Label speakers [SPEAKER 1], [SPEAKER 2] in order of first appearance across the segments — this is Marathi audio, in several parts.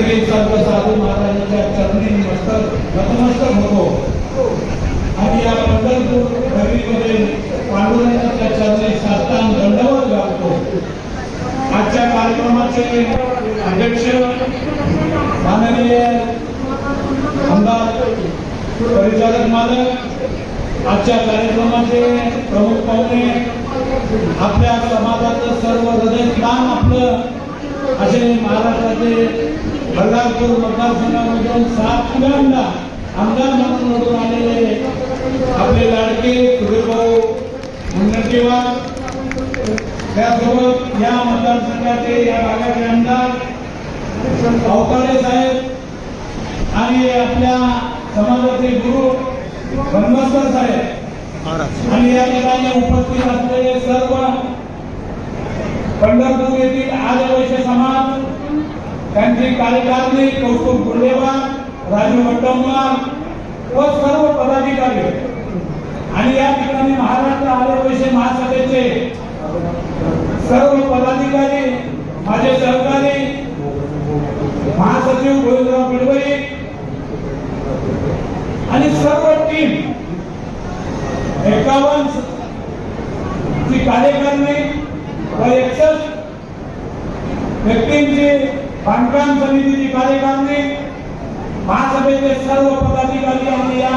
[SPEAKER 1] श्री संत साधू महाराजांच्या चरणी मस्तक नतमस्तक होतो आणि या पंढरपूर नगरीमध्ये पांडुरंगाच्या चरणी साष्टांग दंडवत घालतो आजच्या कार्यक्रमाचे अध्यक्ष माननीय आमदार परिचालक मालक आजच्या कार्यक्रमाचे प्रमुख पाहुणे आपल्या समाजाचं सर्व हृदय काम आपलं असे महाराष्ट्राचे बल्लारपूर मतदारसंघामधून सात पुण्यांदा आमदार म्हणून निवडून आलेले आपले लाडके सुधीरभाऊ मुनगंटीवार. त्यासोबत या मतदारसंघाचे या भागाचे आमदार अवतारे साहेब आणि आपल्या समाजाचे गुरु बनमस्कर साहेब. आणि या ठिकाणी उपस्थित असलेले सर्व पंढरपूर येथील आदिवासी समाज त्यांचे कार्यकारणी कौस्तुभ गुंडेवा राजू वट्टमवार व सर्व पदाधिकारी. आणि या ठिकाणी महाराष्ट्र आदिवासी महासभेचे सर्व पदाधिकारी माझे सहकारी महासचिव गोविंदराव बिडवई आणि सर्व टीम एकावन्न ची कार्यकारिणी व एकसष्ट व्यक्तींची बांधकाम समितीची कार्यकारिणी महासभेचे सर्व पदाधिकारी आणि या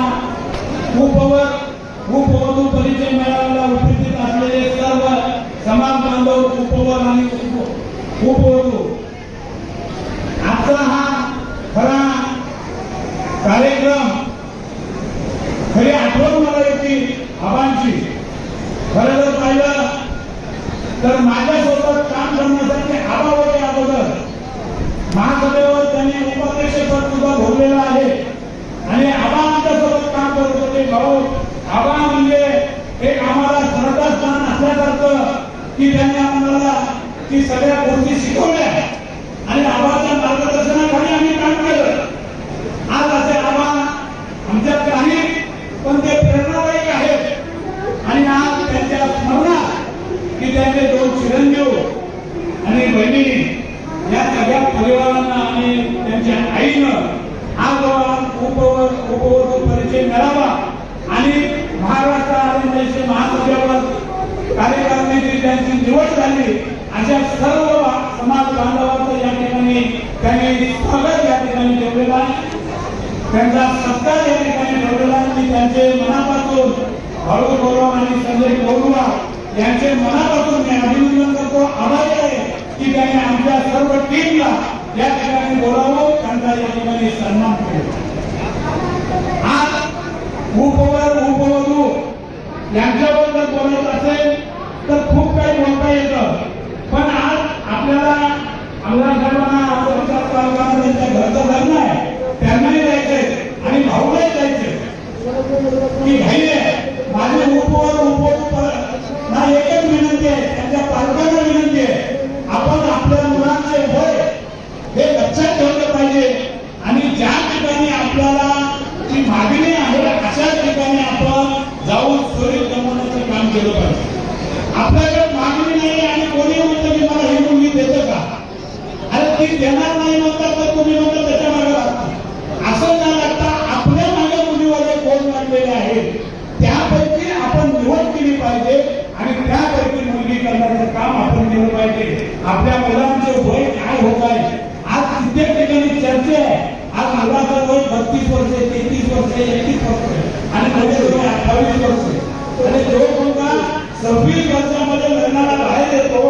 [SPEAKER 1] उपवर उपवधू परिचय मेळाव्याला उपस्थित असलेले सर्व समाज बांधव उपवर आणि उप- उपवधू आजचा हा खरा कार्यक्रम खरी आठवण मला येते आबांची खरं जर पाहिलं तर माझ्यासोबत काम करण्यासाठी आबा होते अगोदर महासभेवर त्यांनी उपाध्यक्ष पद सुद्धा भोगलेलं आहे. आणि आबा आमच्यासोबत काम करत होते. भाऊ आबा म्हणजे एक आम्हाला श्रद्धा स्थान असल्यासारखं की त्यांनी आम्हाला की सगळ्या गोष्टी शिकवल्या. आणि आबाच्या मार्गदर्शनाखाली आम्ही काम केलं आज असे आबा आमच्यात काही पण ते प्रेरणादायी आहेत आणि आज त्यांच्या स्मरणात की त्यांचे दोन चिरंजीव आणि बहिणी या सगळ्या परिवारांना आणि त्यांच्या आईनं आज उपवर उपवर परिचय मिळावा आणि महाराष्ट्र आदिवासी महासभेवर कार्यकारिणीची त्यांची निवड झाली. अशा सर्व समाज बांधवांचं या ठिकाणी त्यांनी स्वागत या ठिकाणी ठेवलेला त्यांचा सत्कार या ठिकाणी ठेवलेला आणि त्यांचे मनापासून भाऊ गौरव आणि संजय गौरवा यांचे मनापासून मी अभिनंदन करतो. आभारी आहे की त्यांनी आमच्या सर्व टीमला या ठिकाणी बोलावं त्यांचा या ठिकाणी सन्मान केला. आज उपवर उपवधू यांच्याबद्दल बोलत असेल. तर खूप काही बोलता येतं. पण आज आपल्याला आमदार साहेबांना आमदार साहेबांना त्यांच्या घरचं लग्न आहे. त्यांनाही जायचंय आणि भाऊलाही जायचंय की भाई माझे उपवर उपवर ना एकच विनंती आहे त्यांच्या पालकांना विनंती आहे आपण आपल्या मुलांचे वय हे लक्षात ठेवलं पाहिजे आणि ज्या ठिकाणी आपल्याला ती मागणी आहे अशा ठिकाणी आपण जाऊन त्वरित जमवण्याचं काम केलं पाहिजे आपल्याकडे मागणी नाही आणि कोणी म्हणतं की मला ही मुलगी देतं का अरे ती देणार नाही म्हणतात तर तुम्ही म्हणता त्याच्यामागे लागता असं न लागता आपल्या मागे मुलीवाले कोण लागलेले आहेत त्यापैकी आपण निवड केली पाहिजे आणि त्यापैकी मुलगी करण्याचं काम आपण केलं पाहिजे आपल्या मुलांचे वय काय होत आहे आज कित्येक ठिकाणी चर्चा आहे आज मुलाचं वय बत्तीस वर्ष तेहतीस वर्ष एकतीस वर्ष आणि मध्ये वय अठ्ठावीस वर्ष आणि जो मुलगा सव्वीस वर्षामध्ये लग्नाला बाहेर येतो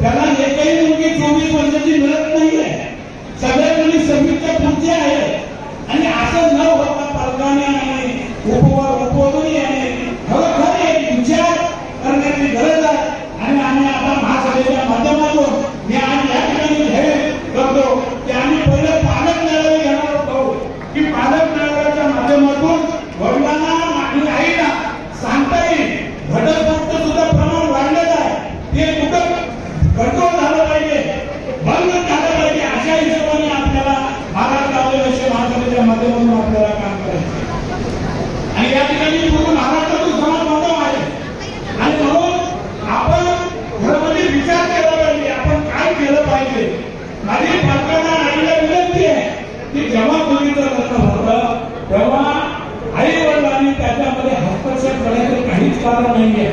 [SPEAKER 1] त्याला एकही मुलगी चोवीस वर्षाची मिळत नाहीये. सगळ्या मुली सव्वीसच्या पुढचे आहेत. आणि असं न होता पालकांनी आणि उपवास उपवधूनी आणि खरोखर एक विचार करण्याची गरज आहे आणि आम्ही आता महासभेच्या माध्यमातून मी आज या ठिकाणी जाहीर करतो की आम्ही पहिले पालक मेळावे घेणार होतो की पालक मेळाव्याच्या माध्यमातून वडिलांना आणि आईला सांगता येईल घटस्फोटचं सुद्धा प्रमाण वाढलेलं आहे ते कुठं कंट्रोल झालं पाहिजे बंद झालं पाहिजे अशा हिशोबाने आपल्याला महाराष्ट्र आदिवासी महासभेच्या माध्यमातून आपल्याला काम करायचं आणि या ठिकाणी पूर्ण महाराष्ट्रातून समाज बांधव आहे आणि म्हणून आपण घरामध्ये विचार केला पाहिजे आपण काय केलं पाहिजे माझी पालकांना आईला विनंती आहे निस्वारण नाहीये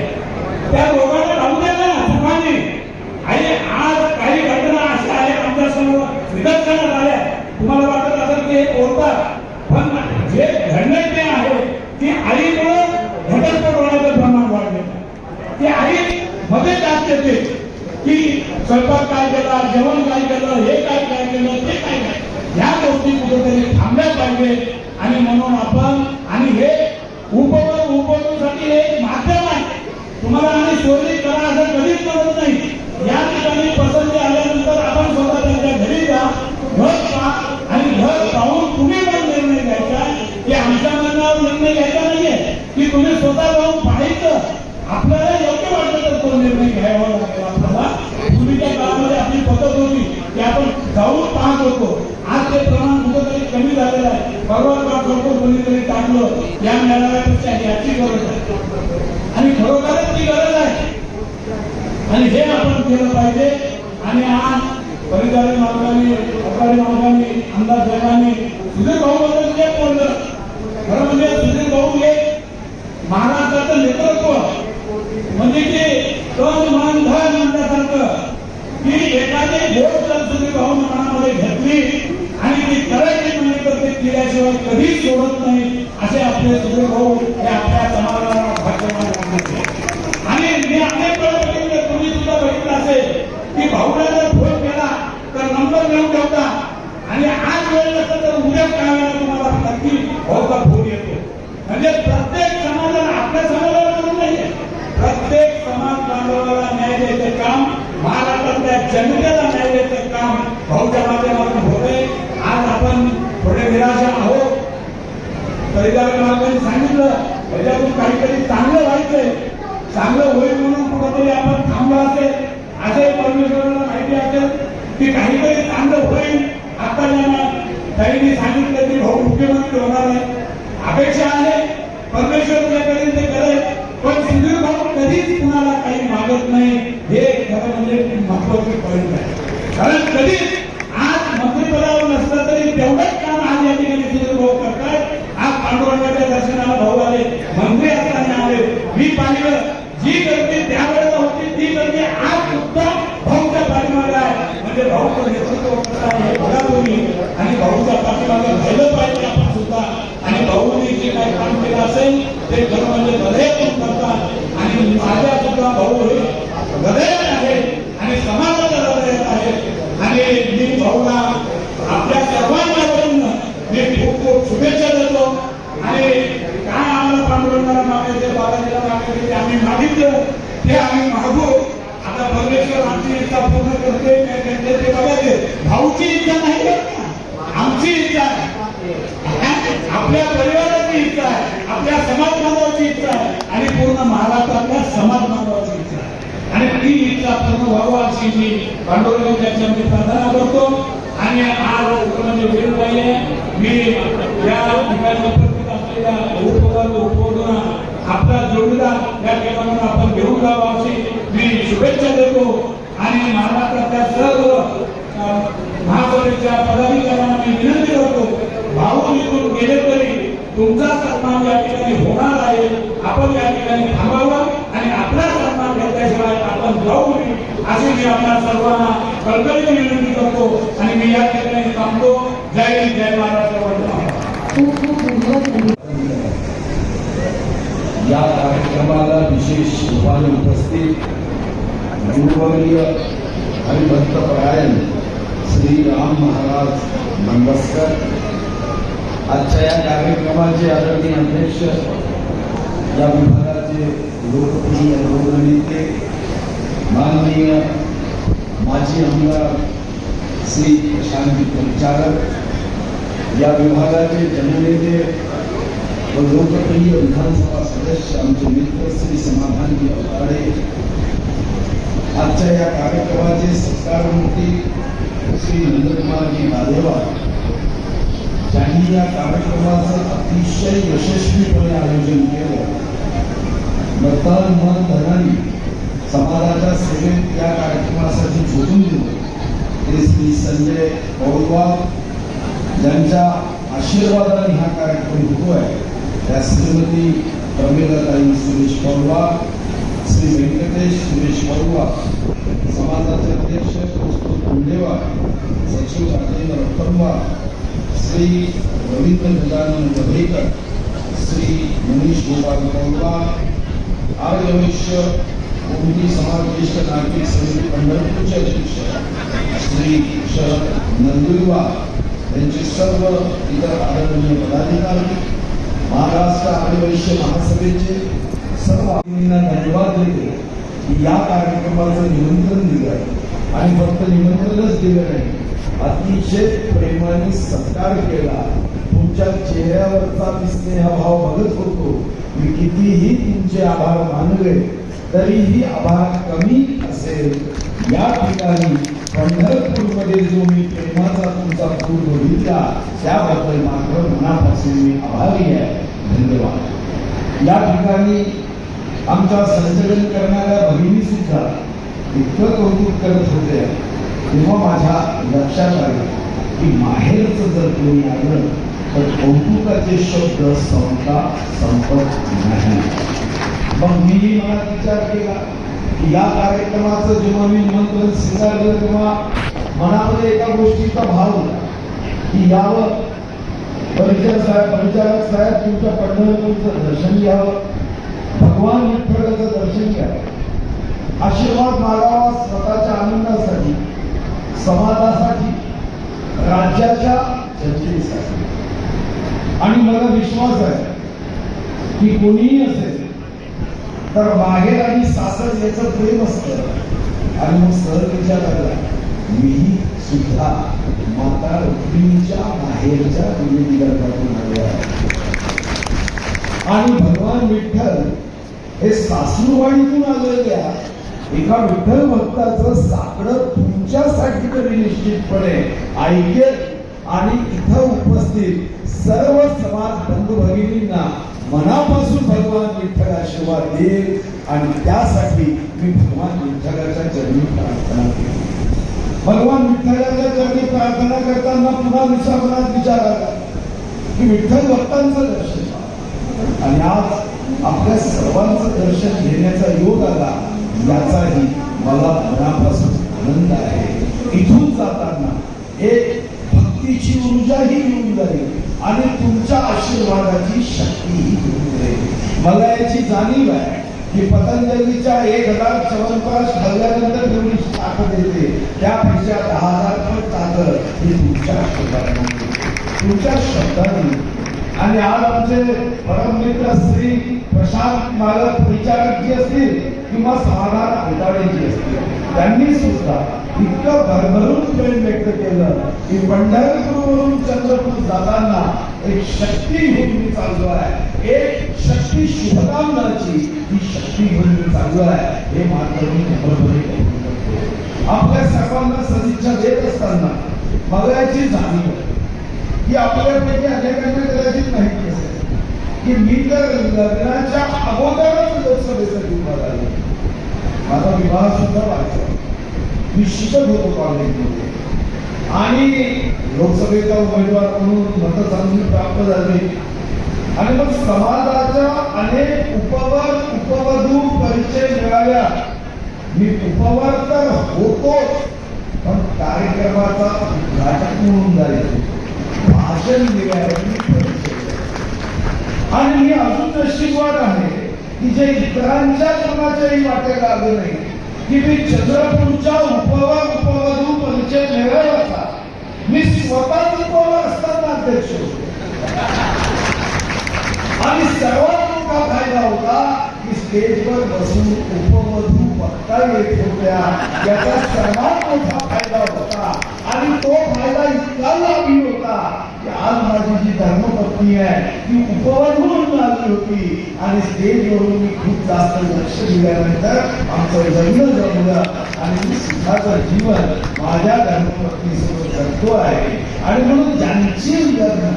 [SPEAKER 1] त्या लोकांना राहू द्या ना सुखाने आणि आज काही घटना अशा आहेत आमच्यासमोर निदर्शनात आल्या तुम्हाला वाटत असेल की हे बोलतात पण जे घडलंय ते आहे की आईमुळे घटस्फोट होण्याचं प्रमाण वाढले ते आई मध्ये जास्त येते की स्वयंपाक काय केला जेवण काय केलं हे काय काय केलं ते काय काय ह्या गोष्टी कुठेतरी थांबल्या पाहिजे आणि म्हणून आपण आणि हे उपवन उपवनासाठी हे एक माध्यम आहे तुम्हाला आणि चोरी करा असं कधी केलं पाहिजे. आणि आज परिचारी मार्गाने अकाली मार्गाने आमदार साहेबांनी सुधीर भाऊ बद्दल जे बोललं खरं म्हणजे सुधीर भाऊ हे महाराष्ट्राचं नेतृत्व म्हणजे की तन मन धन म्हणण्यासारखं की एखादी गोष्ट जर सुधीर भाऊ मनामध्ये घेतली आणि ती करायची म्हणजे तर ते केल्याशिवाय कधीच सोडत नाही असे आपले सुधीर भाऊ की जर फोन केला तर नंबर घेऊन ठेवता. आणि आज वेळ नसेल तर उद्या काय तुम्हाला नक्की भाऊचा फोन येतो. म्हणजे प्रत्येक समाजाला आपल्या समाजाला म्हणून नाही प्रत्येक समाज बांधवाला न्याय द्यायचं काम महाराष्ट्रातल्या जनतेला न्याय द्यायचं काम भाऊच्या माध्यमातून होतंय. आज आपण थोडे निराशा आहोत. परिचारक मार्गाने सांगितलं त्याच्यातून काहीतरी चांगलं होईल म्हणून कुठंतरी आपण थांबलो असेल असंही परमेश्वराला माहिती असेल की काहीतरी चांगलं होईल. आता ज्यांना ताईंनी सांगितलं की भाऊ मुख्यमंत्री होणार आहे अपेक्षा आहे. परमेश्वर जे करेल ते करेल. पण सुधीर भाऊ कधीच कुणाला काही मागत नाही. हे खरं म्हणजे महत्त्वाचे पॉईंट आहे. कारण कधीच काम ते खरं म्हणजे पण करतात. आणि माझ्या सुद्धा भाऊ हे हृदयात आहे आणि समाजाच्या हृदयात आहे आणि मी भाऊला आपल्या सर्वांच्या वतीनं मी खूप खूप शुभेच्छा देतो. आणि काय आम्हाला पांडुरंगाला मागायचे बालाजीला मागायचे ते आम्ही मागितलं. ते आम्ही मागू. आता परमेश्वर आमची इच्छा पूर्ण करते ते बघायचे. भाऊची इच्छा नाही आमची इच्छा आहे. आपल्या परिवाराची इच्छा आहे. आपल्या समाज बांधवाची इच्छा आहे. आणि पूर्ण महाराष्ट्रातल्या समाज बांधवाची इच्छा आहे. आणि ती इच्छा पूर्ण व्हावं अशी मी पांडुरंगाच्या मी प्रार्थना करतो. आणि आज म्हणजे वेळ पाहिजे मी या ठिकाणी उपस्थित असलेल्या उपवाद उपवना आपला जोडीदार या ठिकाणी आपण घेऊन जावा अशी मी शुभेच्छा देतो. आणि महाराष्ट्र सर्व अ, महासभेच्या पदाधिकाऱ्यांना मी विनंती करतो भाऊ इथून गेले तरी तुमचा सन्मान या ठिकाणी होणार आहे आपण या ठिकाणी थांबावं आणि आपला सन्मान घेतल्याशिवाय आपण जाऊ नये अशी मी आपल्या सर्वांना कळकळीने विनंती करतो आणि मी या ठिकाणी थांबतो. जय हिंद जय महाराष्ट्र
[SPEAKER 2] या कार्यक्रमाला विशेष रूपाने उपस्थित गुरुवर्य हरिभक्तपरायण श्री राम महाराज मंगसकर आजच्या या कार्यक्रमाचे आदरणीय अध्यक्ष या विभागाचे लोकप्रिय लोकनेते माननीय माजी आमदार श्री शांति परिचारक या विभागाचे जननेते व लोकप्रिय विधानसभा सदस्य आमचे मित्र श्री समाधानजी अवताडे, आजच्या या कार्यक्रमाचे सत्कारमूर्ती श्री नंदकुमारजी गादेवार ज्यांनी या कार्यक्रमाचं अतिशय यशस्वीपणे आयोजन केलं. व तन मन धनाने समाजाच्या सेवेत या कार्यक्रमासाठी झोकून दिलं ते श्री संजय पौरवार यांच्या आशीर्वादाने हा कार्यक्रम होतोय त्या श्रीमती प्रमेलाताई सुरेश पवार श्री व्यंकटेश सुरेश पवार समाजाचे अध्यक्ष कौस्तुभ गुंडेवार सचिव राजेंद्र रत्तंबा श्री रवींद्र गजानन गभेकर श्री मनीष गोपाल पवार आर्यवैश्य वैश्य समाज ज्येष्ठ नागरिक समिती पंढरपूरचे अध्यक्ष श्री शरद नंदुरबार यांचे सर्व इतर आदरणीय पदाधिकारी महाराष्ट्र आदिवासी महासभेचे सर्व धन्यवाद देते की या कार्यक्रमाचं निमंत्रण दिलं आणि फक्त निमंत्रणच दिलं नाही अतिशय प्रेमाने सत्कार केला. तुमच्या चेहऱ्यावरचा मी स्नेहभाव बघत होतो. मी कितीही तुमचे आभार मानले तरीही आभार कमी असेल. या ठिकाणी पंढरपूरमध्ये जो मी प्रेमाचा तुमचा पूर बघितला त्याबद्दल मात्र मनापासून मी आभारी आहे. धन्यवाद. या ठिकाणी आमच्या संचलन करणाऱ्या भगिनी सुद्धा इतकं कौतुक करत होते. तेव्हा माझ्या लक्षात आलं की माहेरचं जर कोणी आलं तर कौतुकाचे शब्द संपता संपत नाही. मग मी मला विचार केला की या कार्यक्रमाचं जेव्हा मी निमंत्रण स्वीकारलं तेव्हा मनामध्ये एका गोष्टीचा भाव होता की यावं. परिचय साहेब परिचारक साहेब तुमच्या पंढरपूरचं दर्शन घ्यावं भगवान विठ्ठलाचं दर्शन घ्यावं. आशीर्वाद मागावा स्वतःच्या आनंदासाठी समाजासाठी राज्याच्या जनतेसाठी. आणि मला विश्वास आहे की कोणीही असेल तर माहेर आणि सासर याचं प्रेम असतं. आणि मग सहज विचार लागला मी सुद्धा माता रुक्मिणीच्या माहेरच्या गर्भातून आलो आहे. आणि भगवान विठ्ठल हे सासूरवाडीतून आलेल्या एका विठ्ठल भक्ताचं साकडं तुमच्यासाठी तरी निश्चितपणे ऐकेल. आणि इथं उपस्थित सर्व समाज बंधू भगिनींना मनापासून भगवान विठ्ठल आशीर्वाद देईल आणि त्यासाठी मी भगवान विठ्ठलाच्या चरणी प्रार्थना केली. भगवान विठ्ठलाच्या चरणी प्रार्थना करताना पुन्हा दुसरा मनात विचार आला की विठ्ठल भक्तांचं दर्शन आणि आज आपल्या सर्वांचं दर्शन घेण्याचा योग आला याचाही मला मनापासून आनंद आहे. इथून जाताना एक भक्तीची ऊर्जाही घेऊन जाईल. आणि तुमच्या आशीर्वादाची शक्ती मला याची जाणीव आहे की पतंजलीच्या एक हजार चवनप्राश खाल्ल्यानंतर जेवढी ताकद येते त्यापेक्षा दहा हजार पण ताकद ही तुमच्या आशीर्वादाने तुमच्या शब्दाने आणि आज आमचे परममित्र श्री प्रशांत मालक परिचारक असतील किंवा समाधान भेटाडे असतील त्यांनी सुद्धा इतकं भरभरून प्रेम व्यक्त केलं की पंढरपूरवरून चंद्रपूर जाताना एक शक्ती घेऊन मी चाललो आहे. एक शक्ती शुभकामनाची ही शक्ती घेऊन मी चाललो आहे. हे मात्र मी खबरपणे आपल्या सर्वांना सदिच्छा देत असताना बघायची जाणीव ही की आपल्यापैकी अनेकांना कदाचित माहिती असेल. की मी तर लग्नाच्या अगोदरच लोकसभेसाठी उभा आलो माझा विवाह सुद्धा व्हायचा. मी शिकत होतो कॉलेजमध्ये. आणि लोकसभेचा उमेदवार म्हणून मतं चांगली प्राप्त झाले. आणि मग समाजाच्या अनेक उपवर उपवधू परिचय मिळाल्या. मी उपवर तर होतोच पण कार्यक्रमाचा उद्घाटक म्हणून जायचो. आश्चर्य दिल्यावर मी आणि ही अजून नशीबवाद आहे की जे इतरांच्या कोणाच्याही वाटेला आलं नाही की मी चंद्रपूरच्या उपवा उपवधू परिचय मिळवला मी स्वतःच उपवा असताना अध्यक्ष होतो. आणि सर्वात मोठा फायदा होता की स्टेजवर बसून उपवधू बघता येत होत्या. याचा सर्वात मोठा फायदा होता आणि तो फायदा इतका लाभी होता की आज माझी जी धर्मपत्नी आहे ती उपवधू म्हणून आली होती. आणि स्टेजवरून मी खूप जास्त लक्ष दिल्यानंतर आमचं लग्न जमलं. आणि मी सुखाचं जीवन माझ्या धर्मपत्नीसोबत जगतो आहे. आणि म्हणून ज्यांची लग्न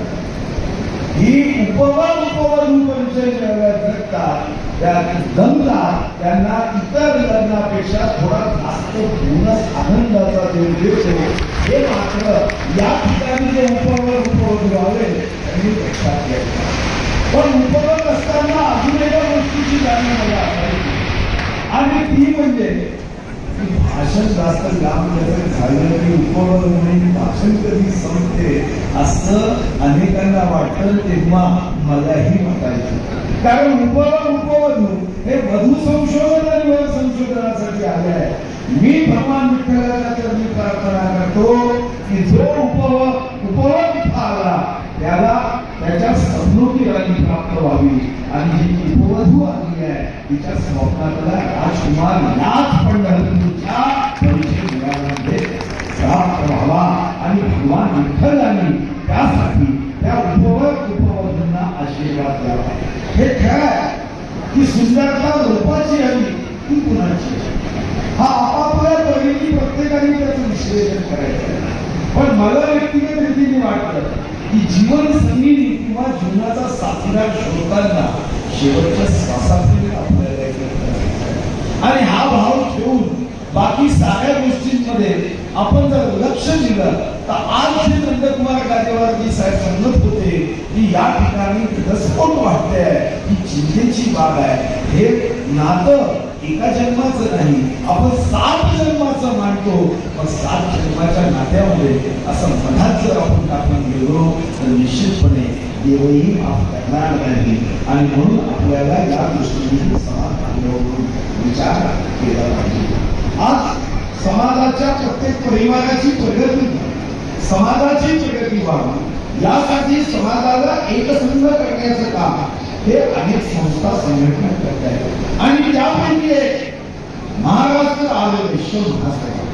[SPEAKER 2] ही उपवन उपवन परिचय जगतात त्या गंगा त्यांना इतर लग्नापेक्षा थोडा जास्त पूर्ण आनंदाचा देव देतो. हे मात्र या ठिकाणी जे उपवन उपवन व्हावे त्यांनी लक्षात घ्यायचं पण उपलब्ध असताना अजून एका गोष्टीची जाणीव मला आणि ती म्हणजे भाषण जास्त लांब त्याचं झालं की उपवर नाही भाषण कधी संपते असं अनेकांना वाटतं तेव्हा मलाही वाटायचं कारण उपवर उपवधू हे वधू संशोधन आणि वर संशोधनासाठी आले आहे. मी भगवान विठ्ठलाचा तर मी प्रार्थना करतो की जो उपव उपवन इथं त्याला त्याच्या समृद्धी राणी प्राप्त व्हावी. आणि ही उपवधू आली आहे तिच्या स्वप्नातला राजकुमार याच पंढरपूरच्या परिचय मुलामध्ये प्राप्त व्हावा. आणि भगवान विठ्ठलांनी त्यासाठी त्या उपवध उपवधूंना आशीर्वाद द्यावा. हे काय की सुंदरता रूपाची हवी ती कुणाची? हा आपापल्या परीने प्रत्येकाने त्याचं विश्लेषण करायचं पण मला व्यक्तिगत रीतीने वाटतं की जीवन संगीनी किंवा जीवनाचा साथीदार शोधताना शेवटच्या श्वासापर्यंत आपल्याला आणि हा भाव ठेवून बाकी साऱ्या गोष्टींमध्ये आपण जर लक्ष दिलं तर आज जे नंदकुमार गादेवारजी साहेब सांगत होते की या ठिकाणी घटस्फोट वाटते ही चिंतेची बाब आहे. हे नातं एका जन्माचं नाही आपण सात जन्माचं मानतो पण सात जन्माच्या नात्यामध्ये असं मनात जर आपण टाकून गेलो तर निश्चितपणे देवही माफ करणार नाही. आणि म्हणून आपल्याला या दृष्टीने समाजावरून विचार केला पाहिजे. आज समाजाच्या प्रत्येक परिवाराची प्रगती समाजाची प्रगती व्हावी. यासाठी समाजाला एकसंध करण्याचं काम हे अनेक संस्था संघटना करत आहेत. आणि त्यापैकी एक म्हणजे महाराष्ट्र आरोग्य विश्व महासभा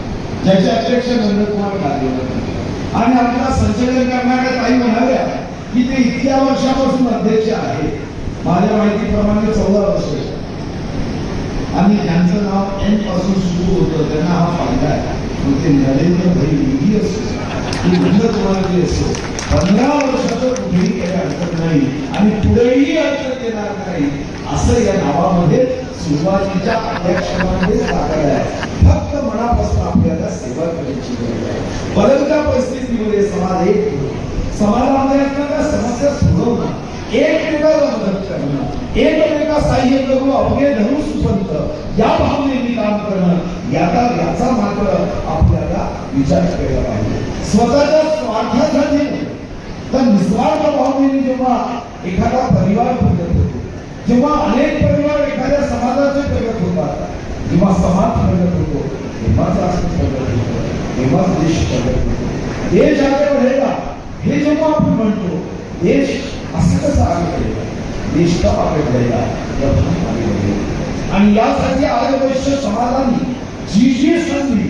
[SPEAKER 2] ज्याचे अध्यक्ष नंदकुमार गांधीवर आणि आपल्याला संचलन करणाऱ्या ताई म्हणाल्या की ते इतक्या वर्षापासून अध्यक्ष आहे माझ्या माहितीप्रमाणे चौदा वर्ष आणि ज्यांचं नाव एनपासून सुरू होतं त्यांना हा फायदा आहे. मग ते नरेंद्र भाई योगी असो की नंदकुमारजी असो पंधरा वर्षाचं कुठेही काही अडचण नाही आणि पुढेही अडचण येणार नाही असं या नावामध्ये सुरुवातीच्या अध्यक्षामध्ये साकार आहे. फक्त मनापासून आपल्याला सेवा करायची गरज आहे. बदलत्या परिस्थितीमध्ये समाज एक समाजामध्ये असणाऱ्या समस्या सोडवणं एकमेकाला मदत करणं एकमेका साह्य करू अवघे धरू सुसंत या भावनेने काम करणं याचा याचा मात्र आपल्याला विचार केला पाहिजे. स्वतःच्या स्वार्थासाठी तर निस्वार्थ भावनेने जेव्हा एखादा परिवार प्रगत होतो जेव्हा अनेक परिवार एखाद्या समाजाचे प्रगत होतात जेव्हा समाज प्रगत होतो तेव्हाच राष्ट्र प्रगत होतो तेव्हाच देश प्रगत होतो. देश आगे बढेगा हे जेव्हा आपण म्हणतो देश असं कसं आगे बढेगा देश का आगे बढेगा प्रथम आगे आणि यासाठी आर्यवैश्य समाजाने जी जी संधी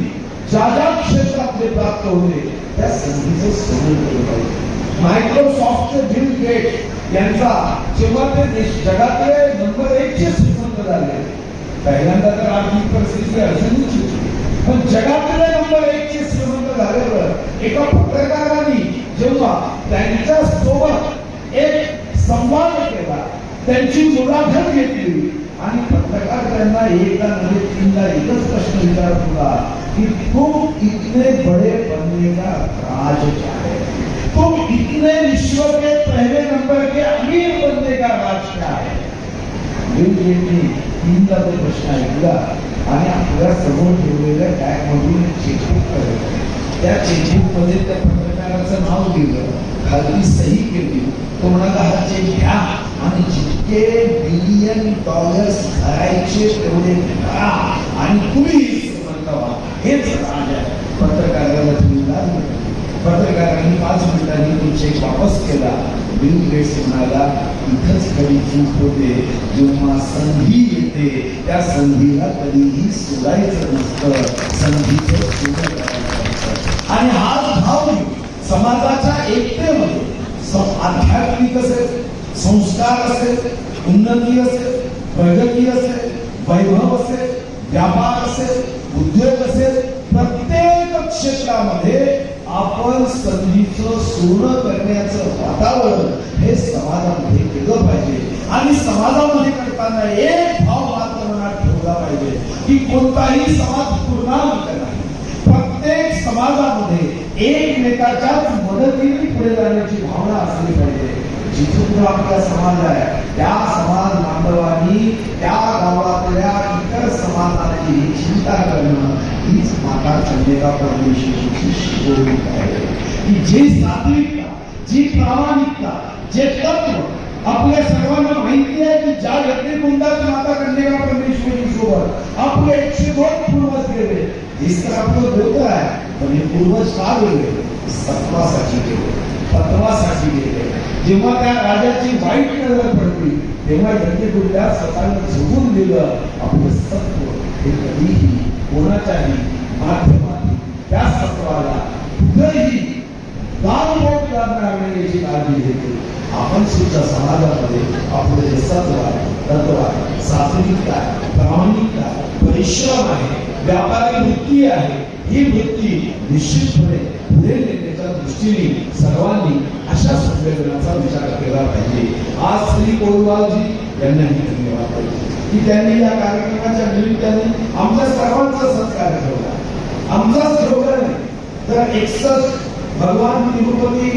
[SPEAKER 2] ज्या ज्या क्षेत्रात जे प्राप्त होते त्या संधीचं समोर केलं पाहिजे. मायक्रोसॉफ्टचे बिल गेट यांचा जेव्हा ते देश जगातले नंबर एकचे श्रीमंत झाले. पहिल्यांदा तर आर्थिक परिस्थिती अडचणीची होती. पण जगातले नंबर एकचे श्रीमंत झाल्यावर एका पत्रकाराने जेव्हा त्यांच्यासोबत एक संवाद केला त्यांची मुलाखत घेतली आणि पत्रकार त्यांना एकदा नव्हे तीनदा एकच प्रश्न विचारत होता की तू इतने बड़े बनलेला का राज क्या? तुम इतने विश्व के पहले नंबर के अमीर बनने का राज क्या है बिल तीनदा तो प्रश्न ऐकला आणि आपल्यासमोर ठेवलेल्या बॅग मधून चेकबुक करत त्या चेकबुकमध्ये त्या पत्रकाराचं नाव दिलं खाली सही केली. तो म्हणाला हा चेक घ्या आणि जितके बिलियन डॉलर्स भरायचे तेवढे भरा आणि तुम्ही श्रीमंत व्हा हेच राज आहे पत्रकाराला तुम्ही लाज नका. पत्रकारांनी पाच मिनिटांनी तो चेक वापस केला. बिल गेट्स म्हणाला इथंच कधी चूक होते जेव्हा संधी येते त्या संधीला कधीही सोडायचं नसतं. संधीचं सोडून आणि हाच भाव समाजाच्या एकतेमध्ये आध्यात्मिक असेल संस्कार असेल उन्नती असेल प्रगती असेल वैभव असेल व्यापार असेल उद्योग असेल प्रत्येक क्षेत्रामध्ये आपण संधीचं सोनं करण्याचं वातावरण हे समाजामध्ये केलं पाहिजे. आणि समाजामध्ये करताना एक भाव मात्र मनात ठेवला पाहिजे की कोणताही समाज पूर्णांक नाही. प्रत्येक समाजामध्ये एकमेकाच्याच मदतीने पुढे जाण्याची भावना असली पाहिजे. जिथून जो आपला समाज आहे. त्या समाज बांधवांनी त्या गावातल्या इतर समाजाची चिंता करणं हीच माता चंडिका परमेश्वरीची शिकवणूक आहे. की जी सात्विकता जी प्रामाणिकता जे तत्व आपल्या सर्वांना माहिती आहे की ज्या व्यक्तिवृंदात माता कन्या परमेश्वरी सोबत आपले एकशे दोन पूर्वज गेले हेच आपलं होत आहे. पण हे पूर्वज का गेले? सत्वासाठी गेले. तत्वासाठी गेले. जेव्हा त्या राजाची वाईट नजर पडली तेव्हा यज्ञकुंड्या स्वतःला झुकून दिलं. आपलं सत्व हे कधीही कोणाच्याही माध्यमातून त्या सत्वाला कुठेही गालबोट लागणार नाही याची काळजी घेते. आपण सुद्धा समाजामध्ये आपलं जे सत्व आहे तत्व आहे सात्विकता प्रामाणिकता परिश्रम आहे व्यापारी वृत्ती आहे ही वृत्ती निश्चितपणे पुढे नेते दृष्टीने सर्वांनी अशा संवेदनाचा विचार केला पाहिजे. आज श्री कोळवालजी यांनाही धन्यवाद पाहिजे की त्यांनी या कार्यक्रमाच्या निमित्ताने आमच्या सर्वांचा सत्कार ठेवला आमचाच ठेवला तर एकसष्ट भगवान तिरुपती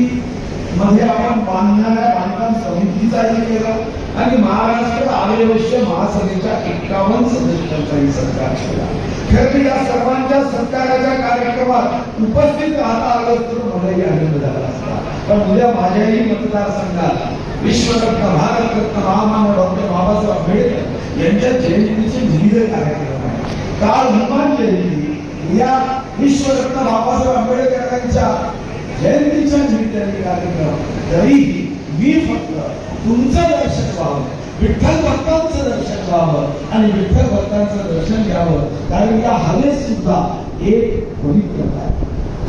[SPEAKER 2] मध्ये आपण बांधणाऱ्या बांधकाम समितीचाही केला. आणि महाराष्ट्र आर्यवैश्य महासभेच्या एकावन्न सदस्यांचाही सत्कार केला. खरं या सर्वांच्या सत्काराच्या कार्यक्रमात उपस्थित राहता आलं तर मलाही आनंद झाला असता. पण उद्या माझ्याही मतदारसंघात विश्वरत्न भारतरत्न महामानव डॉक्टर बाबासाहेब आंबेडकर यांच्या जयंतीचे विविध कार्यक्रम आहे काल हनुमान जयंती या विश्वरत्न बाबासाहेब आंबेडकरांच्या जयंतीच्या निमित्ताने कार्यक्रम तरीही मी फक्त तुमचं दर्शन व्हावं विठ्ठल भक्तांचं दर्शन व्हावं आणि विठ्ठल भक्तांचं दर्शन घ्यावं. कारण या हवेत सुद्धा एक पवित्रता आहे.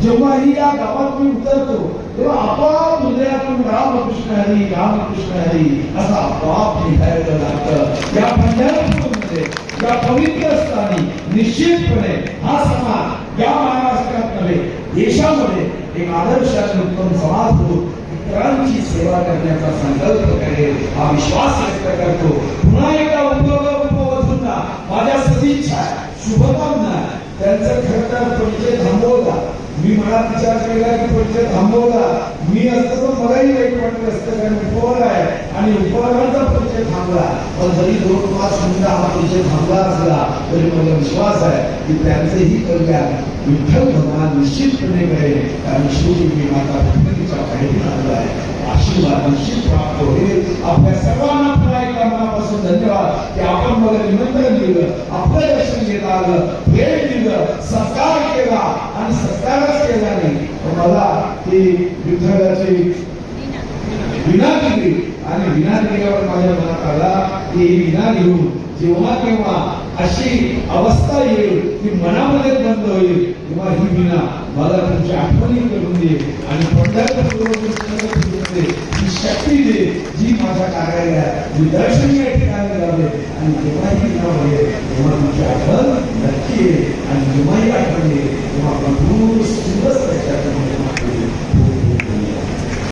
[SPEAKER 2] जेव्हाही या गावात मी उतरतो तेव्हा आपोआप हृदयातून रामकृष्ण हरी रामकृष्ण हरी असं आपोआप लिहायला लागतं. या पंढरपूर पंढरपूरमध्ये या पवित्र स्थानी निश्चितपणे हा समाज या महाराष्ट्रात नव्हे देशामध्ये एक आदर्श आणि उत्तम समाज होऊन इतरांची सेवा करण्याचा संकल्प करेल हा विश्वास व्यक्त करतो. पुन्हा एकदा उद्योग उपवधूंना माझ्या सदिच्छा शुभकामना. त्यांचं खरं तर परिचय थांबवला मी मनात विचार केला की परिचय थांबवला. मी असतं तर मलाही वाईट वाटलं असतं कारण उपवर आहे. आणि उपवराचा परिचय थांबला. पण जरी दोन पाच मिनिटं हा परिचय थांबला असला तरी मला विश्वास आहे की त्यांचेही कल्याण विठ्ठल भगवान निश्चितपणे करेल कारण शेवटी मी माता भगवतीच्या पाहिजे आलो आहे. आशीर्वाद निश्चित प्राप्त होईल. आपल्या सर्वांना मनापासून धन्यवाद की आपण मला निमंत्रण दिलं आपलं दर्शन घेता आलं भेट दिलं सत्कार केला आणि सत्कारच केला नाही. मला ती विठ्ठलाची विनाती दिली आणि विना दिल्यावर माझ्या मनात आला की विना घेऊन जेव्हा केव्हा अशी अवस्था येईल की मनामध्ये बंद होईल. तेव्हा ही विना मला तुमची आठवणी करून दे आणि पंढरपूर ही शक्ती दे जी माझ्या कार्यालयात मी दर्शन या ठिकाणी लावले आणि जेव्हा ही विना होईल तेव्हा तुमची आठवण नक्की येईल आणि जेव्हाही आठवण येईल. तेव्हा आपण दूर सुंदर